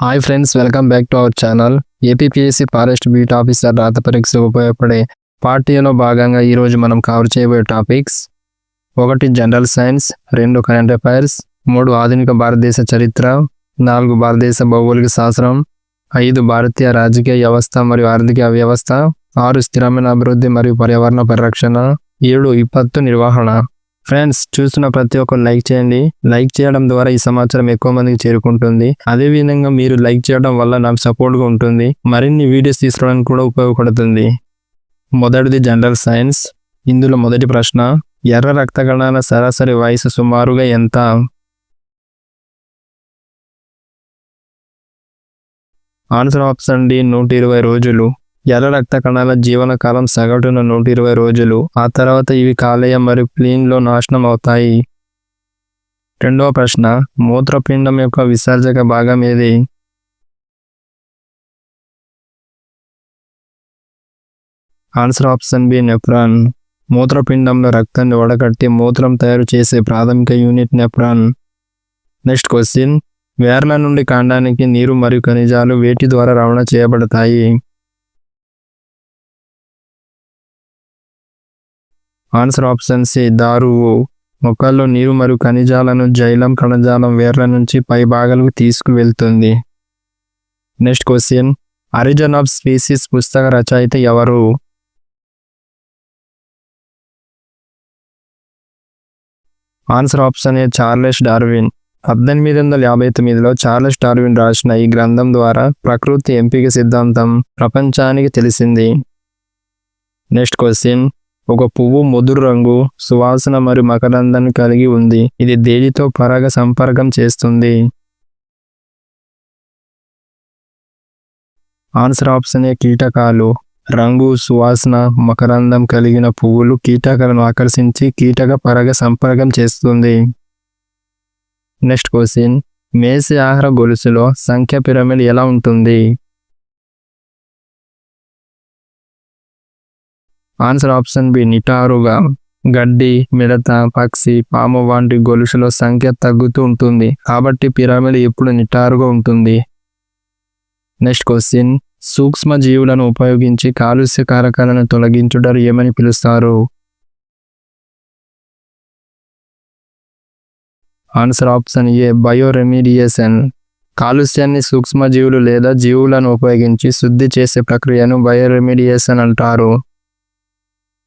Hi friends welcome back to our channel APPSC forest beat officer రాత పరీక్ష ఉపయోగపడే పార్టీలో భాగంగా ఈరోజు మనం కవర్ చేయబోయే టాపిక్స్ ఒకటి జనరల్ సైన్స్ రెండు కరెంట్ అఫైర్స్ మూడు ఆధునిక భారతదేశ చరిత్ర నాలుగు భారతదేశ భౌగోళిక శాస్త్రం ఐదు భారతీయ రాజకీయ వ్యవస్థ మరియు ఆర్థిక వ్యవస్థ ఆరు స్థిరమైన అభివృద్ధి మరియు పర్యావరణ పరిరక్షణ ఏడు విపత్తు నిర్వహణ. ఫ్రెండ్స్ చూస్తున్న ప్రతి ఒక్కరు లైక్ చేయండి. లైక్ చేయడం ద్వారా ఈ సమాచారం ఎక్కువ మందికి చేరుకుంటుంది. అదే విధంగా మీరు లైక్ చేయడం వల్ల నాకు సపోర్ట్గా ఉంటుంది. మరిన్ని వీడియోస్ తీసుకోవడానికి కూడా ఉపయోగపడుతుంది. మొదటిది జనరల్ సైన్స్ ఇందులో మొదటి ప్రశ్న ఎర్ర రక్త కణాల సరాసరి వయసు సుమారుగా ఎంత? ఆన్సర్ ఆప్షన్ డి నూట ఇరవై రోజులు. ఎర్ర రక్త కణాల జీవన కాలం సగటున నూట ఇరవై రోజులు ఆ తర్వాత ఇవి కాలేయ మరియు ప్లీన్లో నాశనం అవుతాయి. రెండవ ప్రశ్న మూత్రపిండం యొక్క విసర్జక భాగం ఏది? ఆన్సర్ ఆప్షన్ బి నెఫ్రాన్ మూత్రపిండంలో రక్తాన్ని వడకట్టి మూత్రం తయారు చేసే ప్రాథమిక యూనిట్ నెఫ్రాన్ నెక్స్ట్ క్వశ్చన్ వేర్ల నుండి కాండానికి నీరు మరియు ఖనిజాలు వేటి ద్వారా రవాణా చేయబడతాయి? ఆన్సర్ ఆప్షన్ సి దారువు మొక్కల్లో నీరు మరియు ఖనిజాలను జైలం కణజాలం వేర్ల నుంచి పై భాగాలకు తీసుకువెళ్తుంది. Next question. Origin of species పుస్తక రచయిత ఎవరు? Answer option A Charles Darwin. పద్దెనిమిది వందల యాభై తొమ్మిదిలో చార్లెస్ డార్విన్ రాసిన ఈ గ్రంథం ద్వారా ప్రకృతి ఎంపిక సిద్ధాంతం ప్రపంచానికి తెలిసింది. Next question. ఒక పువ్వు ముదురు రంగు సువాసన మరియు మకరందాన్ని కలిగి ఉంది. ఇది దేనితో పరాగ సంపర్కం చేస్తుంది? ఆన్సర్ ఆప్షన్ ఏ కీటకాలు. రంగు సువాసన మకరందం కలిగిన పువ్వులు కీటకాలను ఆకర్షించి కీటక పరాగ సంపర్కం చేస్తుంది. నెక్స్ట్ క్వశ్చన్ మేసి ఆహార గొలుసులో సంఖ్య పిరమిడ్ ఎలా ఉంటుంది? ఆన్సర్ ఆప్షన్ బి నిటారుగా గడ్డి మిడత పక్షి పాము వంటి గొలుసులో సంఖ్య తగ్గుతూ ఉంటుంది. కాబట్టి పిరమిడ్ ఎప్పుడు నిటారుగా ఉంటుంది? నెక్స్ట్ క్వశ్చన్ సూక్ష్మ జీవులను ఉపయోగించి కాలుష్య కారకాలను తొలగించుట ఏమని పిలుస్తారు? ఆన్సర్ ఆప్షన్ ఏ బయోరెమిడియేషన్ కాలుష్యాన్ని సూక్ష్మజీవులు లేదా జీవులను ఉపయోగించి శుద్ధి చేసే ప్రక్రియను బయోరెమిడియేషన్ అంటారు.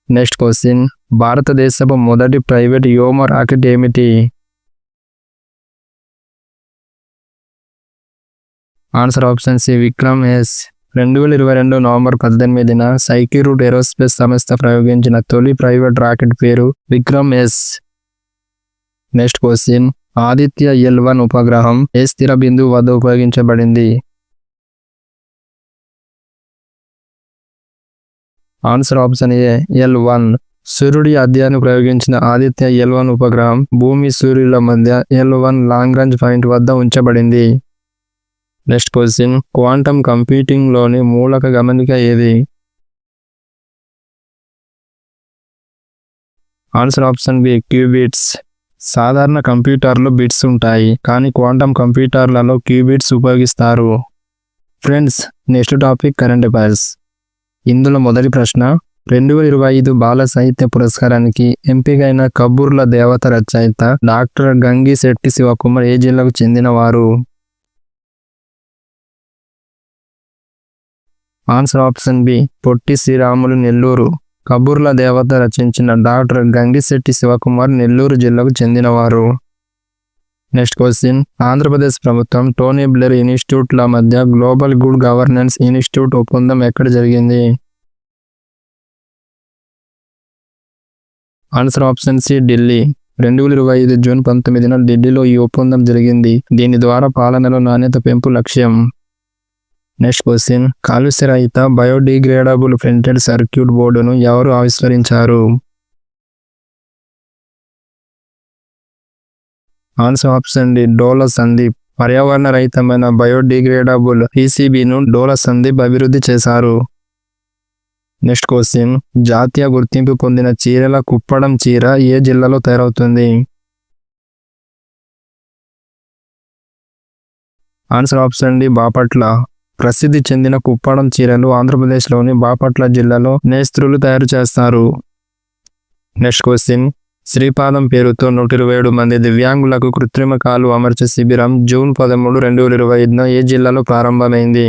నెక్స్ట్ క్వశ్చన్ భారతదేశపు మొదటి ప్రైవేట్ యోమ రాకెట్ ఏమిటి? Answer option C Vikram S. రెండు వేల ఇరవై రెండు నవంబర్ పద్దెనిమిదిన సైకిరూట్ ఏరోస్పేస్ సంస్థ ప్రయోగించిన తొలి ప్రైవేట్ రాకెట్ పేరు Vikram S. Next question Aditya L one ఉపగ్రహం ఏ స్థిర బిందువు వద్ద ఉపయోగించబడింది? Answer option A L one సూర్యుడి అధ్యాయాన్ని ప్రయోగించిన ఆదిత్య ఎల్ వన్ ఉపగ్రహం భూమి సూర్యుల మధ్య L one long range point వద్ద ఉంచబడింది. నెక్స్ట్ క్వశ్చన్ క్వాంటమ్ కంప్యూటింగ్లోని మూలక గమనిక ఏది? ఆన్సర్ ఆప్షన్ బి క్యూబిట్స్ సాధారణ కంప్యూటర్లో బిట్స్ ఉంటాయి కానీ క్వాంటమ్ కంప్యూటర్లలో క్యూబిట్స్ ఉపయోగిస్తారు. Friends next topic current affairs ఇందులో మొదటి ప్రశ్న రెండు వేల ఇరవై ఐదు బాల సాహిత్య పురస్కారానికి ఎంపికైన కబూర్ల దేవత రచయిత డాక్టర్ గంగి శెట్టి శివకుమార్ ఏ జిల్లాకు చెందినవారు? Answer option B Potti Sriramulu Nellore. Kaburla Devatha రచించిన డాక్టర్ గంగిశెట్టి శివకుమార్ నెల్లూరు జిల్లాకు చెందినవారు. నెక్స్ట్ క్వశ్చన్ ఆంధ్రప్రదేశ్ ప్రభుత్వం టోనీ బ్లెర్ ఇన్స్టిట్యూట్ల మధ్య గ్లోబల్ గుడ్ గవర్నెన్స్ ఇన్స్టిట్యూట్ ఒప్పందం ఎక్కడ జరిగింది? ఆన్సర్ ఆప్షన్ సి ఢిల్లీ రెండు వేల ఇరవై ఐదు జూన్ పంతొమ్మిదిన ఢిల్లీలో ఈ ఒప్పందం జరిగింది. దీని ద్వారా పాలనలో నాణ్యత పెంపు లక్ష్యం. నెక్స్ట్ క్వశ్చన్ కాలుష్య రహిత బయోడిగ్రేడబుల్ ప్రింటెడ్ సర్క్యూట్ బోర్డును ఎవరు ఆవిష్కరించారు? Answer option D Dola Sandeep. పర్యావరణ రహితమైన బయోడిగ్రేడబుల్ పీసీబీను డోల సందీప్ అభివృద్ధి చేశారు. నెక్స్ట్ క్వశ్చన్ జాతీయ గుర్తింపు పొందిన చీరల కుప్పడం చీర ఏ జిల్లాలో తయారవుతుంది? Answer option D Bapatla. ప్రసిద్ధి చెందిన కుప్పడం చీరలు ఆంధ్రప్రదేశ్లోని బాపట్ల జిల్లాలో నేస్త్రులు తయారు చేస్తారు. నెక్స్ట్ క్వశ్చన్ శ్రీపాదం పేరుతో నూట ఇరవై ఏడు మంది దివ్యాంగులకు కృత్రిమ కాలు అమర్చే శిబిరం జూన్ పదమూడు రెండు వేల ఇరవై ఐదున ఏ జిల్లాలో ప్రారంభమైంది?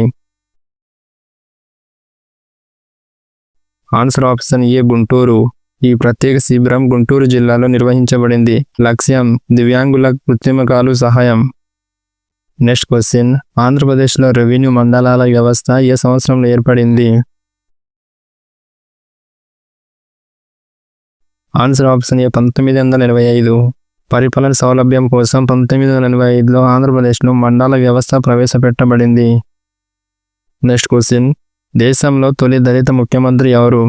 Answer option A Guntur. ఈ ప్రత్యేక శిబిరం గుంటూరు జిల్లాలో నిర్వహించబడింది. లక్ష్యం దివ్యాంగుల కృత్రిమ కాలు సహాయం. Next question. ఆంధ్రప్రదేశ్లో రెవెన్యూ మండలాల వ్యవస్థ ఏ సంవత్సరంలో ఏర్పడింది? ఆన్సర్ ఆప్షన్ ఏ పంతొమ్మిది వందల ఎనభై ఐదు. పరిపాలన సౌలభ్యం కోసం పంతొమ్మిది వందల ఎనభై ఐదులో ఆంధ్రప్రదేశ్లో మండల వ్యవస్థ ప్రవేశపెట్టబడింది. Next question. దేశంలో తొలి దళిత ముఖ్యమంత్రి ఎవరు?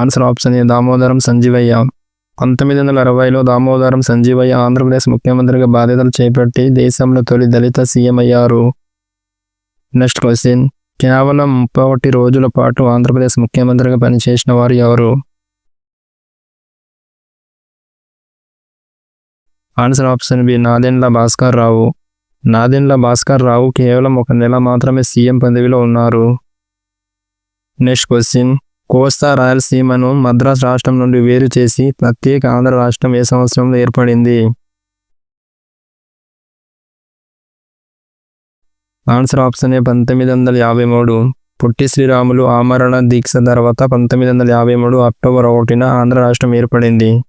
Answer option A Damodaram Sanjivayya. పంతొమ్మిది వందల అరవైలో దామోదరం సంజీవయ్య ఆంధ్రప్రదేశ్ ముఖ్యమంత్రిగా బాధ్యతలు చేపట్టి దేశంలో తొలి దళిత సీఎం అయ్యారు. Next question. కేవలం ముప్పై ఒకటి రోజుల పాటు ఆంధ్రప్రదేశ్ ముఖ్యమంత్రిగా పనిచేసిన వారు ఎవరు? Answer option B Nadendla Bhaskar Rao. Nadendla Bhaskar Rao కేవలం ఒక నెల మాత్రమే సీఎం పదవిలో ఉన్నారు. నెక్స్ట్ క్వశ్చన్ కోస్తా రాయలసీమను మద్రాస్ రాష్ట్రం నుండి వేరు చేసి ప్రత్యేక ఆంధ్ర రాష్ట్రం ఏ సంవత్సరంలో ఏర్పడింది? ఆన్సర్ ఆప్షన్ ఏ పంతొమ్మిది వందల యాభై మూడు పుట్టి శ్రీరాములు ఆమరణ దీక్ష తర్వాత పంతొమ్మిది వందల యాభై మూడు అక్టోబర్ ఒకటిన ఆంధ్ర రాష్ట్రం ఏర్పడింది.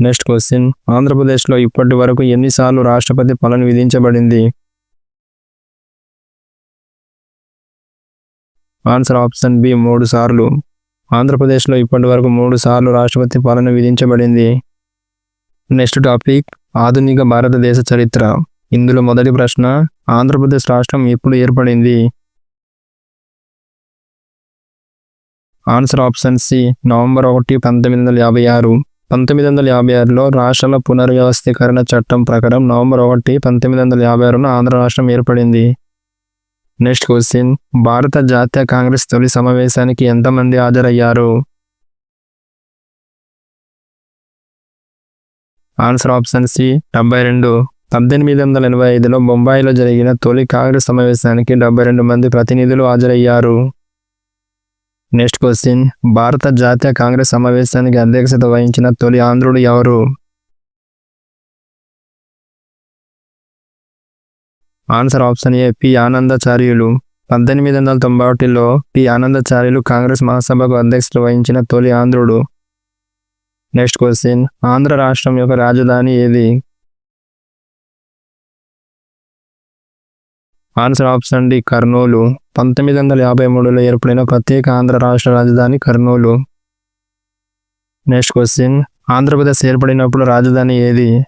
Next question. ఆంధ్రప్రదేశ్లో ఇప్పటి వరకు ఎన్నిసార్లు రాష్ట్రపతి పాలన విధించబడింది? ఆన్సర్ ఆప్షన్ బి మూడు సార్లు. ఆంధ్రప్రదేశ్లో ఇప్పటి వరకు మూడు సార్లు రాష్ట్రపతి పాలన విధించబడింది. Next topic. ఆధునిక భారతదేశ చరిత్ర. ఇందులో మొదటి ప్రశ్న ఆంధ్రప్రదేశ్ రాష్ట్రం ఎప్పుడు ఏర్పడింది? ఆన్సర్ ఆప్షన్ సి నవంబర్ ఒకటి పంతొమ్మిది వందల యాభై ఆరు. పంతొమ్మిది వందల యాభై ఆరులో రాష్ట్రాల పునర్వ్యవస్థీకరణ చట్టం ప్రకారం నవంబర్ ఒకటి పంతొమ్మిది వందల యాభై ఆరున ఆంధ్ర రాష్ట్రం ఏర్పడింది. నెక్స్ట్ క్వశ్చన్ భారత జాతీయ కాంగ్రెస్ తొలి సమావేశానికి ఎంతమంది హాజరయ్యారు? ఆన్సర్ ఆప్షన్ సి డెబ్బై రెండు. పద్దెనిమిది వందల ఎనభై ఐదులో బొంబాయిలో జరిగిన తొలి కాంగ్రెస్ సమావేశానికి డెబ్బై రెండు మంది ప్రతినిధులు హాజరయ్యారు. Next question. భారత జాతీయ కాంగ్రెస్ సమావేశానికి అధ్యక్షత వహించిన తొలి ఆంధ్రుడు ఎవరు? Answer option A P Anandacharyulu. పద్దెనిమిది వందల తొంభై ఒకటిలో పి ఆనందాచార్యులు కాంగ్రెస్ మహాసభకు అధ్యక్షత వహించిన తొలి ఆంధ్రుడు. Next question. ఆంధ్ర రాష్ట్రం యొక్క రాజధాని ఏది? Answer option D Kurnool. పంతొమ్మిది వందల యాభై మూడులో ఏర్పడిన ప్రత్యేక ఆంధ్ర రాష్ట్ర రాజధాని కర్నూలు. Next question. ఆంధ్రప్రదేశ్ ఏర్పడినప్పుడు రాజధాని ఏది?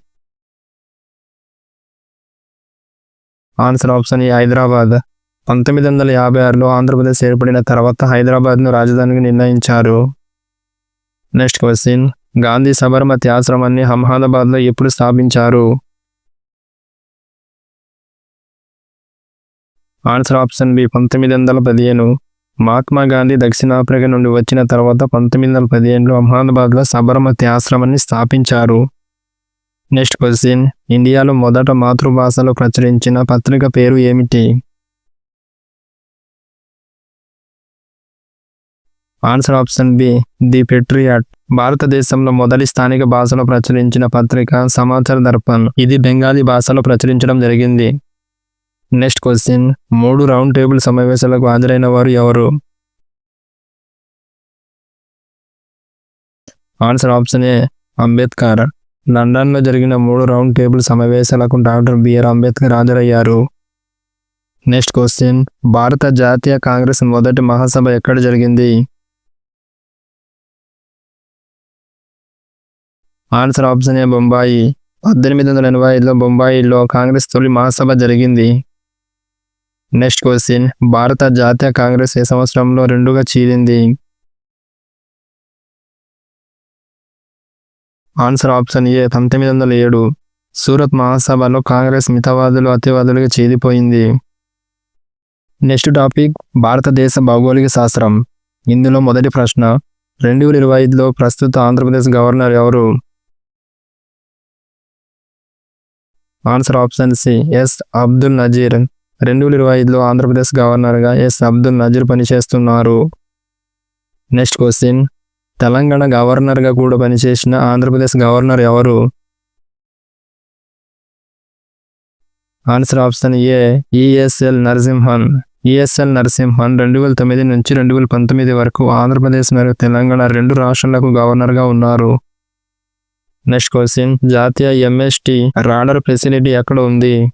Answer option A Hyderabad. పంతొమ్మిది వందల యాభై ఆరులో ఆంధ్రప్రదేశ్ ఏర్పడిన తర్వాత హైదరాబాద్ను రాజధానిగా నిర్ణయించారు. Next question. గాంధీ సబర్మతి ఆశ్రమాన్ని అహ్మదాబాద్లో ఎప్పుడు స్థాపించారు? ఆన్సర్ ఆప్షన్ బి పంతొమ్మిది వందల పదిహేను. మహాత్మా గాంధీ దక్షిణాఫ్రికా నుండి వచ్చిన తర్వాత పంతొమ్మిది వందల పదిహేనులో అహ్మదాబాద్లో సబర్మతి ఆశ్రమాన్ని స్థాపించారు. Next question. ఇండియాలో మొదట మాతృభాషలో ప్రచురించిన పత్రిక పేరు ఏమిటి? Answer option B the patriot. భారతదేశంలో మొదటి స్థానిక భాషలో ప్రచురించిన పత్రిక సమాచార దర్పణ్. ఇది బెంగాలీ భాషలో ప్రచురించడం జరిగింది. నెక్స్ట్ క్వశ్చన్ మూడు రౌండ్ టేబుల్ సమావేశాలకు హాజరైన వారు ఎవరు? Answer option A Ambedkar. లండన్లో జరిగిన మూడు రౌండ్ టేబుల్ సమావేశాలకు డాక్టర్ బిఆర్ అంబేద్కర్ హాజరయ్యారు. నెక్స్ట్ క్వశ్చన్ భారత జాతీయ కాంగ్రెస్ మొదటి మహాసభ ఎక్కడ జరిగింది? Answer option A Bombay. పద్దెనిమిది వందల ఎనభై ఐదులో బొంబాయిలో కాంగ్రెస్ తొలి మహాసభ జరిగింది. నెక్స్ట్ క్వశ్చన్ భారత జాతీయ కాంగ్రెస్ ఏ సంవత్సరంలో రెండుగా చీలింది ఆన్సర్ ఆప్షన్ ఏ పంతొమ్మిది వందల ఏడు. సూరత్ మహాసభలో కాంగ్రెస్ మితవాదులు అతివాదులుగా చేదిపోయింది నెక్స్ట్ టాపిక్ భారతదేశ భౌగోళిక శాస్త్రం. ఇందులో మొదటి ప్రశ్న రెండు వేల ఇరవై ఐదులో ప్రస్తుత ఆంధ్రప్రదేశ్ గవర్నర్ ఎవరు? Answer option C S Abdul Nazeer. రెండు వేల ఇరవై ఐదులో ఆంధ్రప్రదేశ్ గవర్నర్గా ఎస్ అబ్దుల్ నజీర్ పనిచేస్తున్నారు. Next question. తెలంగాణ గవర్నర్గా కూడా పనిచేసిన ఆంధ్రప్రదేశ్ గవర్నర్ ఎవరు? Answer option A ESL Narasimhan. ESL Narasimhan రెండు వేల తొమ్మిది నుంచి రెండు వేల పంతొమ్మిది వరకు ఆంధ్రప్రదేశ్ మరియు తెలంగాణ రెండు రాష్ట్రాలకు గవర్నర్గా ఉన్నారు. Next question. జాతీయ M S T radar facility ఎక్కడ ఉంది?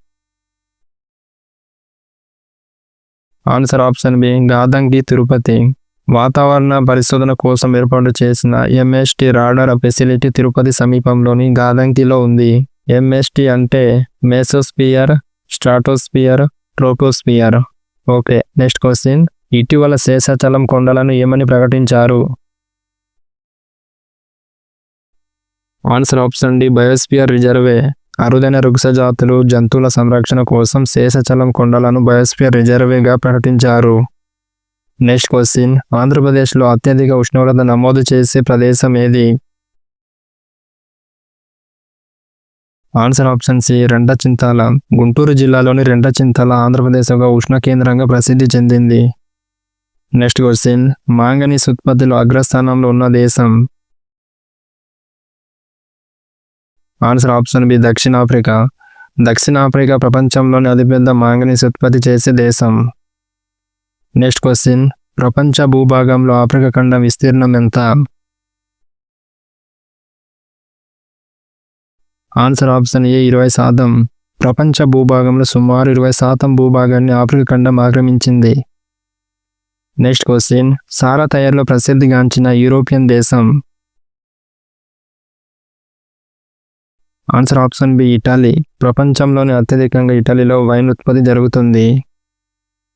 Answer option B Gadanki Tirupati. వాతావరణ పరిశోధన కోసం ఏర్పాటు చేసిన ఎంఎస్టి రాడార్ ఫెసిలిటీ తిరుపతి సమీపంలోని గాదంగిలో ఉంది. ఎంఎస్టి అంటే mesosphere stratosphere troposphere. Okay next question. ఇటీవల శేషాచలం కొండలను ఏమని ప్రకటించారు? Answer option D biosphere reserve. అరుదైన వృక్ష జాతులు జంతువుల సంరక్షణ కోసం శేషచలం కొండలను బయోస్పియర్ రిజర్వేగా ప్రకటించారు. Next question. ఆంధ్రప్రదేశ్లో అత్యధిక ఉష్ణోగ్రత నమోదు చేసే ప్రదేశం ఏది? Answer option C Rentachintala Guntur జిల్లాలోని రెండచింతాల ఆంధ్రప్రదేశ్ ఒక ఉష్ణ కేంద్రంగా ప్రసిద్ధి చెందింది. Next question. మాంగనీస్ ఉత్పత్తిలో అగ్రస్థానంలో ఉన్న దేశం? ఆన్సర్ ఆప్షన్ బి దక్షిణాఫ్రికా. దక్షిణాఫ్రికా ప్రపంచంలోని అతిపెద్ద మాంగనీస్ ఉత్పత్తి చేసే దేశం. Next question. ప్రపంచ భూభాగంలో ఆఫ్రికా ఖండం విస్తీర్ణం ఎంత? ఆన్సర్ ఆప్షన్ ఏ ఇరవై శాతం. ప్రపంచ భూభాగంలో సుమారు ఇరవై శాతం భూభాగాన్ని ఆఫ్రికా ఖండం ఆక్రమించింది. Next question. సారా తయారులో ప్రసిద్ధిగాంచిన యూరోపియన్ దేశం. Answer option B Italy. ప్రపంచంలోని అత్యధికంగా ఇటలీలో వైన్ ఉత్పత్తి జరుగుతుంది.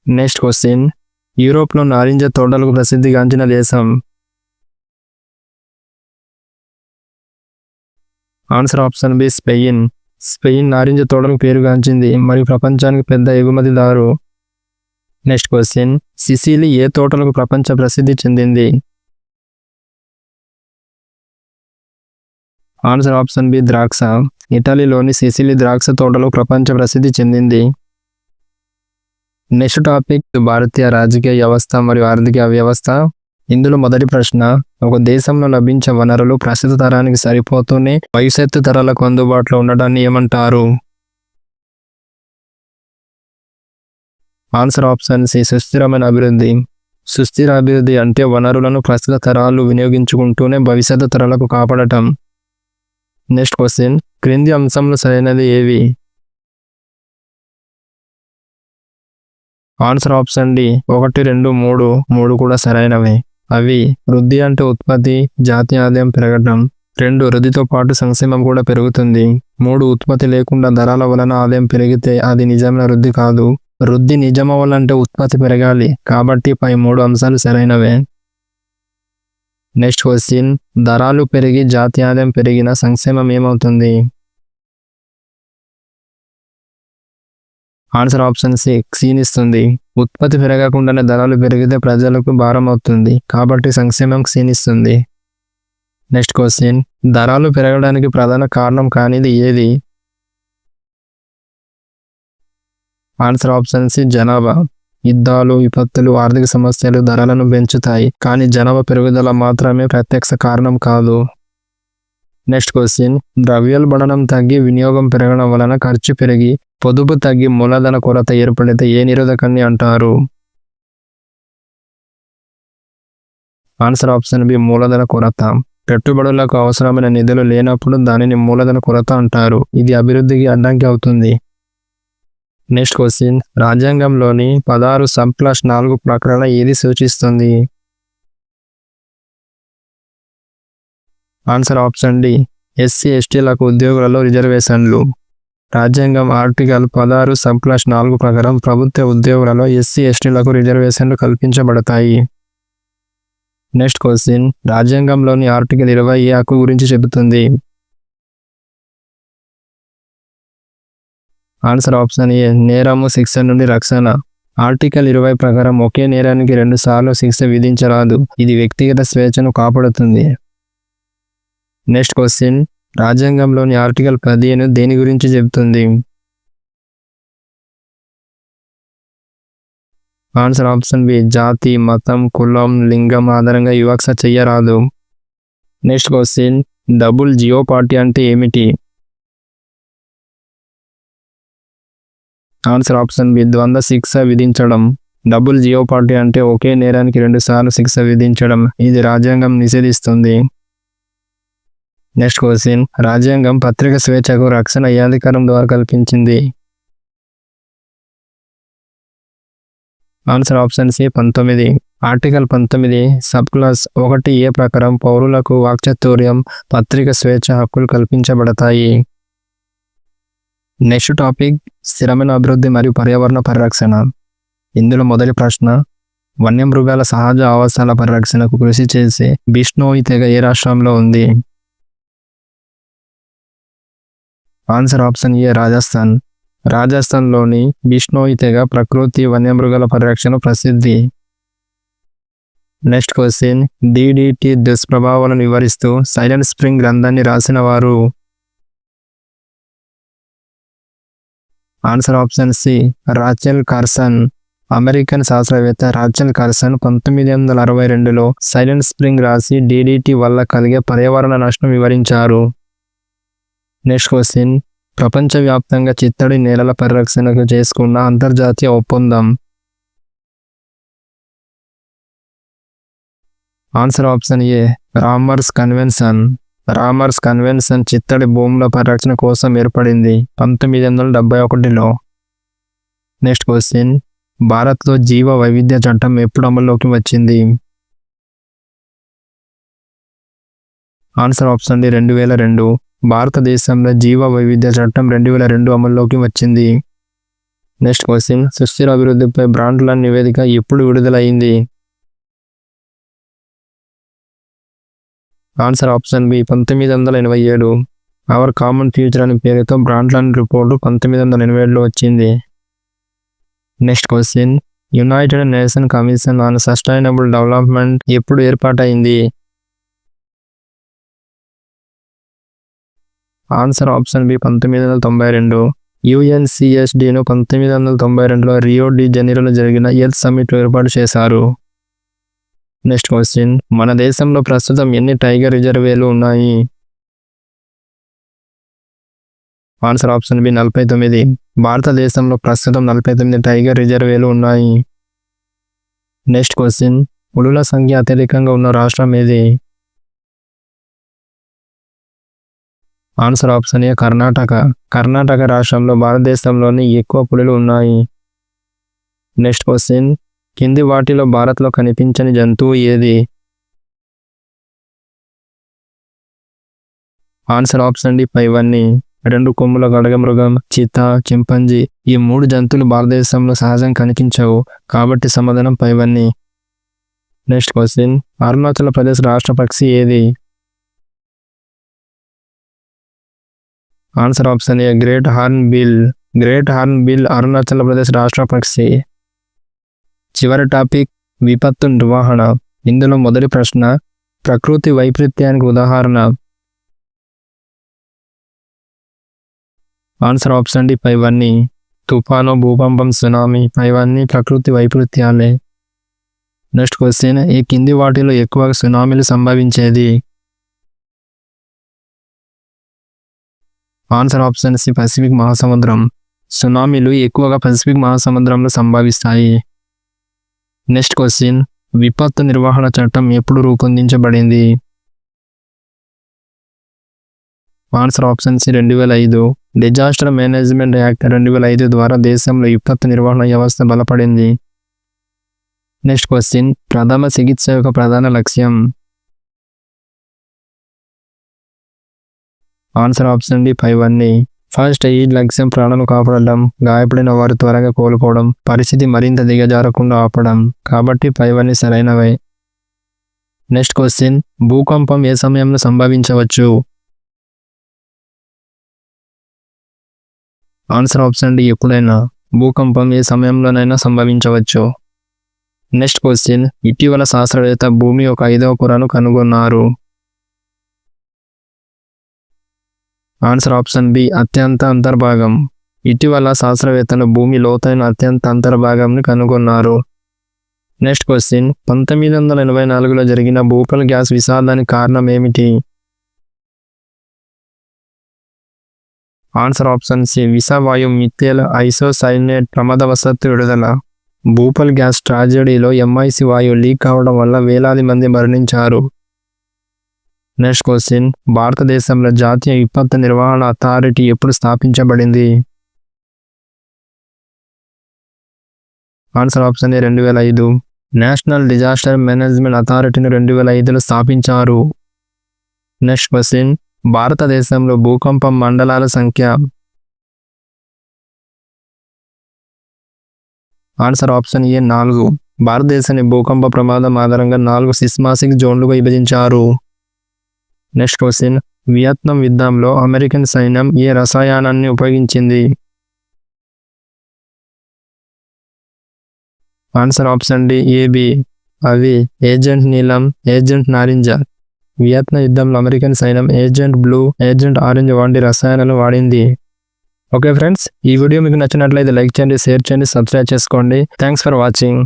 Next question. యూరోప్లో నారింజ తోటలకు ప్రసిద్ధిగాంచిన దేశం. Answer option B Spain. Spain నారింజ తోటలకు పేరుగాంచింది మరియు ప్రపంచానికి పెద్ద ఎగుమతిదారు. Next question. సిసిలి ఏ తోటలకు ప్రపంచ ప్రసిద్ధి చెందింది? ఆన్సర్ ఆప్షన్ బి ద్రాక్ష. ఇటలీలోని సిసిలి ద్రాక్ష తోటలు ప్రపంచ ప్రసిద్ధి చెందింది. నెక్స్ట్ టాపిక్ భారతీయ రాజకీయ వ్యవస్థ మరియు ఆర్థిక వ్యవస్థ. ఇందులో మొదటి ప్రశ్న ఒక దేశంలో లభించే వనరులు ప్రస్తుత తరానికి సరిపోతూనే భవిష్యత్తు తరాలకు అందుబాటులో ఉండడాన్ని ఏమంటారు? ఆన్సర్ ఆప్షన్ సి సుస్థిరమైన అభివృద్ధి. సుస్థిర అభివృద్ధి అంటే వనరులను ప్రస్తుత తరాలు వినియోగించుకుంటూనే భవిష్యత్తు తరాలకు కాపాడటం. నెక్స్ట్ క్వశ్చన్ క్రింది అంశంలో సరైనది ఏవి? ఆన్సర్ ఆప్షన్ డి ఒకటి రెండు మూడు. మూడు కూడా సరైనవే. అవి వృద్ధి అంటే ఉత్పత్తి జాతీయ ఆదాయం పెరగడం. రెండు వృద్ధితో పాటు సంక్షేమం కూడా పెరుగుతుంది. మూడు ఉత్పత్తి లేకుండా ధరల వలన ఆదాయం పెరిగితే అది నిజమైన వృద్ధి కాదు. వృద్ధి నిజమవ్వాలంటే ఉత్పత్తి పెరగాలి. కాబట్టి పై మూడు అంశాలు సరైనవే. నెక్స్ట్ క్వశ్చన్ ధరలు పెరిగి జాతీయ ఆదాయం పెరిగిన సంక్షేమం ఏమవుతుంది? ఆన్సర్ ఆప్షన్ సి క్షీణిస్తుంది ఉత్పత్తి పెరగకుండానే ధరలు పెరిగితే ప్రజలకు భారం అవుతుంది. కాబట్టి సంక్షేమం క్షీణిస్తుంది నెక్స్ట్ క్వశ్చన్ ధరలు పెరగడానికి ప్రధాన కారణం కానిది ఏది? ఆన్సర్ ఆప్షన్ సి జనాభా. యుద్ధాలు విపత్తులు ఆర్థిక సమస్యలు ధరలను పెంచుతాయి. కానీ జనాభా పెరుగుదల మాత్రమే ప్రత్యక్ష కారణం కాదు. Next question. ద్రవ్యోల్బణం తగ్గి వినియోగం పెరగడం వలన ఖర్చు పెరిగి పొదుపు తగ్గి మూలధన కొరత ఏర్పడితే ఏ నిరోధకాన్ని అంటారు? ఆన్సర్ ఆప్షన్ బి మూలధన కొరత. పెట్టుబడులకు అవసరమైన నిధులు లేనప్పుడు దానిని మూలధన కొరత అంటారు. ఇది అభివృద్ధికి అడ్డంకి అవుతుంది. Next question. రాజ్యాంగంలోని పదహారు సబ్ క్లాస్ నాలుగు ప్రకటన ఏది సూచిస్తుంది? Answer option D. ఎస్సీ ఎస్టీలకు ఉద్యోగులలో రిజర్వేషన్లు. రాజ్యాంగం ఆర్టికల్ పదహారు సబ్ క్లాస్ నాలుగు ప్రకారం ప్రభుత్వ ఉద్యోగులలో ఎస్సీ ఎస్టీలకు రిజర్వేషన్లు కల్పించబడతాయి. Next question. రాజ్యాంగంలోని ఆర్టికల్ ఇరవై ఏ హక్కు గురించి చెబుతుంది. Answer option A. నేరము శిక్ష నుండి రక్షణ. ఆర్టికల్ ఇరవై ప్రకారం ఒకే నేరానికి రెండు సార్లు శిక్ష విధించరాదు. ఇది వ్యక్తిగత స్వేచ్ఛను కాపాడుతుంది. Next question. రాజ్యాంగంలోని ఆర్టికల్ పదిహేను దేని గురించి చెబుతుంది? Answer option B. జాతి మతం కులం లింగం ఆధారంగా వివక్ష చెయ్యరాదు. Next question. Double jeopardy అంటే ఏమిటి? ఆన్సర్ ఆప్షన్ బి ద్వంద్వ శిక్ష విధించడం. డబుల్ జియో పార్టీ అంటే ఒకే నేరానికి రెండుసార్లు శిక్ష విధించడం. ఇది రాజ్యాంగం నిషేధిస్తుంది. నెక్స్ట్ క్వశ్చన్ రాజ్యాంగం పత్రిక స్వేచ్ఛకు రక్షణ ఏ అధికారం ద్వారా కల్పించింది? ఆన్సర్ ఆప్షన్ సి పంతొమ్మిది. ఆర్టికల్ పంతొమ్మిది. సబ్ క్లాస్ ఒకటి ఏ ప్రకారం పౌరులకు వాక్చతుర్యం పత్రిక స్వేచ్ఛ హక్కులు కల్పించబడతాయి. నెక్స్ట్ టాపిక్ స్థిరమైన అభివృద్ధి మరియు పర్యావరణ పరిరక్షణ. ఇందులో మొదటి ప్రశ్న వన్యమృగాల సహజ ఆవాసాల పరిరక్షణకు కృషి చేసే బిష్ణోయి తెగ ఏ రాష్ట్రంలో ఉంది? Answer option A Rajasthan. రాజస్థాన్లోని బిష్ణోయి తెగ ప్రకృతి వన్యమృగాల పరిరక్షణ ప్రసిద్ధి. నెక్స్ట్ క్వశ్చన్ డిడిటి దుష్ప్రభావాలను వివరిస్తూ సైలెంట్ స్ప్రింగ్ గ్రంథాన్ని రాసిన వారు. Answer option C Rachel Carson. American శాస్త్రవేత్త రాచెల్ కార్సన్ పంతొమ్మిది వందల అరవై రెండులో సైలెంట్ స్ప్రింగ్ రాసి డిడిటి వల్ల కలిగే పర్యావరణ నష్టం వివరించారు. నెక్స్ట్ క్వశ్చన్ ప్రపంచవ్యాప్తంగా చిత్తడి నేలల పరిరక్షణకు చేసుకున్న అంతర్జాతీయ ఒప్పందం. Answer option A Ramsar convention. Ramsar convention చిత్తడి భూముల పరిరక్షణ కోసం ఏర్పడింది పంతొమ్మిది వందల డెబ్బై ఒకటిలో. Next question. భారత్లో జీవ వైవిధ్య చట్టం ఎప్పుడు అమల్లోకి వచ్చింది? ఆన్సర్ ఆప్షన్ డి రెండు వేల రెండు. భారతదేశంలో జీవ వైవిధ్య చట్టం రెండు వేల రెండు అమల్లోకి వచ్చింది. Next question. సుస్థిర అభివృద్ధిపై బ్రాండ్ల నివేదిక ఎప్పుడు విడుదలైంది? ఆన్సర్ ఆప్షన్ బి పంతొమ్మిది వందల ఎనభై ఏడు. అవర్ కామన్ ఫ్యూచర్ అనే పేరుతో బ్రాండ్లాండ్ రిపోర్టు పంతొమ్మిది వందల ఎనభై ఏడులో వచ్చింది. Next question United Nation Commission on Sustainable Development ఎప్పుడు ఏర్పాటైంది? ఆన్సర్ ఆప్షన్ బి పంతొమ్మిది వందల తొంభై రెండు. యుఎన్సిఎస్డిను పంతొమ్మిది వందల తొంభై రెండులో రియో డి జనీరోలో జరిగిన ఎర్త్ సమ్మిట్లో ఏర్పాటు చేశారు. నెక్స్ట్ క్వశ్చన్ మన దేశంలో ప్రస్తుతం ఎన్ని టైగర్ రిజర్వేలు ఉన్నాయి? ఆన్సర్ ఆప్షన్ బి నలభై తొమ్మిది. భారతదేశంలో ప్రస్తుతం నలభై తొమ్మిది టైగర్ రిజర్వేలు ఉన్నాయి. నెక్స్ట్ క్వశ్చన్ పులుల సంఖ్య అత్యధికంగా ఉన్న రాష్ట్రం ఏది? Answer option A Karnataka. Karnataka రాష్ట్రంలో భారతదేశంలోని ఎక్కువ పులులు ఉన్నాయి. నెక్స్ట్ క్వశ్చన్ కింది వాటిలో భారత్లో కనిపించని జంతువు ఏది? ఆన్సర్ ఆప్షన్ డి పైవన్నీ. రెండు కొమ్ముల గడగమృగం చిత చింపంజీ ఈ మూడు జంతువులు భారతదేశంలో సహజంగా కనిపించవు కాబట్టి సమాధానం పైవన్నీ. Next question. అరుణాచల్ ప్రదేశ్ రాష్ట్ర పక్షి ఏది? Answer option A great hornbill. Great hornbill Arunachal Pradesh రాష్ట్ర పక్షి. చివరి టాపిక్ విపత్తు నిర్వహణ. ఇందులో మొదటి ప్రశ్న ప్రకృతి వైపరీత్యానికి ఉదాహరణ. ఆన్సర్ ఆప్షన్ డి పైవన్నీ. తుఫాను భూకంపం సునామీ ఇవన్నీ ప్రకృతి వైపరీత్యాలే. నెక్స్ట్ క్వశ్చన్ ఈ కింది వాటిలో ఎక్కువగా సునామీలు సంభవించేది? ఆన్సర్ ఆప్షన్ సి పసిఫిక్ మహాసముద్రం. సునామీలు ఎక్కువగా పసిఫిక్ మహాసముద్రంలో సంభవిస్తాయి. నెక్స్ట్ క్వశ్చన్ విపత్తు నిర్వహణ చట్టం ఎప్పుడు రూపొందించబడింది? ఆన్సర్ ఆప్షన్ సి రెండు వేల ఐదు. డిజాస్టర్ మేనేజ్మెంట్ యాక్ట్ రెండు వేల ఐదు ద్వారా దేశంలో విపత్తు నిర్వహణ వ్యవస్థ బలపడింది. నెక్స్ట్ క్వశ్చన్ ప్రథమ చికిత్స యొక్క ప్రధాన లక్ష్యం. ఆన్సర్ ఆప్షన్ డి ఫైవ్ అన్ని ఫస్ట్ ఈ లక్ష్యం ప్రాణాలు కాపాడడం గాయపడిన వారు త్వరగా కోలుకోవడం పరిస్థితి మరింత దిగజారకుండా ఆపడం. కాబట్టి పైవన్నీ సరైనవే. నెక్స్ట్ క్వశ్చన్ భూకంపం ఏ సమయంలో సంభవించవచ్చు? ఆన్సర్ ఆప్షన్ డి ఎప్పుడైనా. భూకంపం ఏ సమయంలోనైనా సంభవించవచ్చు. నెక్స్ట్ క్వశ్చన్ ఇటీవల శాస్త్రవేత్త భూమి యొక్క ఐదవ పొరను కనుగొన్నారు. ఆన్సర్ ఆప్షన్ బి అత్యంత అంతర్భాగం ఇటీవల శాస్త్రవేత్తలు భూమి లోతైన అత్యంత అంతర్భాగంని కనుగొన్నారు. నెక్స్ట్ క్వశ్చన్ పంతొమ్మిది వందల ఎనభై నాలుగులో జరిగిన భూపల్ గ్యాస్ విషాదానికి కారణం ఏమిటి? ఆన్సర్ ఆప్షన్ సి విషవాయు మిథేల్ ఐసోసైనేట్ ప్రమాదవశత్తు విడుదల. భూపల్ గ్యాస్ ట్రాజడీలో ఎంఐసి వాయువు లీక్ కావడం వల్ల వేలాది మంది మరణించారు. నెక్స్ట్ క్వశ్చన్ భారతదేశంలో జాతీయ విపత్తు నిర్వహణ అథారిటీ ఎప్పుడు స్థాపించబడింది? ఆన్సర్ ఆప్షన్ ఏ రెండు వేల ఐదు. నేషనల్ డిజాస్టర్ మేనేజ్మెంట్ అథారిటీని రెండు వేల ఐదులో స్థాపించారు. నెక్స్ట్ క్వశ్చన్ భారతదేశంలో భూకంపం మండలాల సంఖ్య. ఆన్సర్ ఆప్షన్ ఏ నాలుగు. భారతదేశాన్ని భూకంప ప్రమాదం ఆధారంగా నాలుగు సిస్మాసిక్ జోన్లుగా విభజించారు. Next question. వియత్నాం యుద్ధంలో అమెరికన్ సైన్యం ఏ రసాయనాన్ని ఉపయోగించింది? ఆన్సర్ ఆప్షన్ డి ఏబి అవి ఏజెంట్ నీలం ఏజెంట్ నారింజ. వియత్నాం యుద్ధంలో అమెరికన్ సైన్యం ఏజెంట్ బ్లూ ఏజెంట్ ఆరెంజ్ వంటి రసాయనాలు వాడింది. ఓకే ఫ్రెండ్స్ ఈ వీడియో మీకు నచ్చినట్లయితే లైక్ చేయండి షేర్ చేయండి సబ్స్క్రైబ్ చేసుకోండి. Thanks for watching.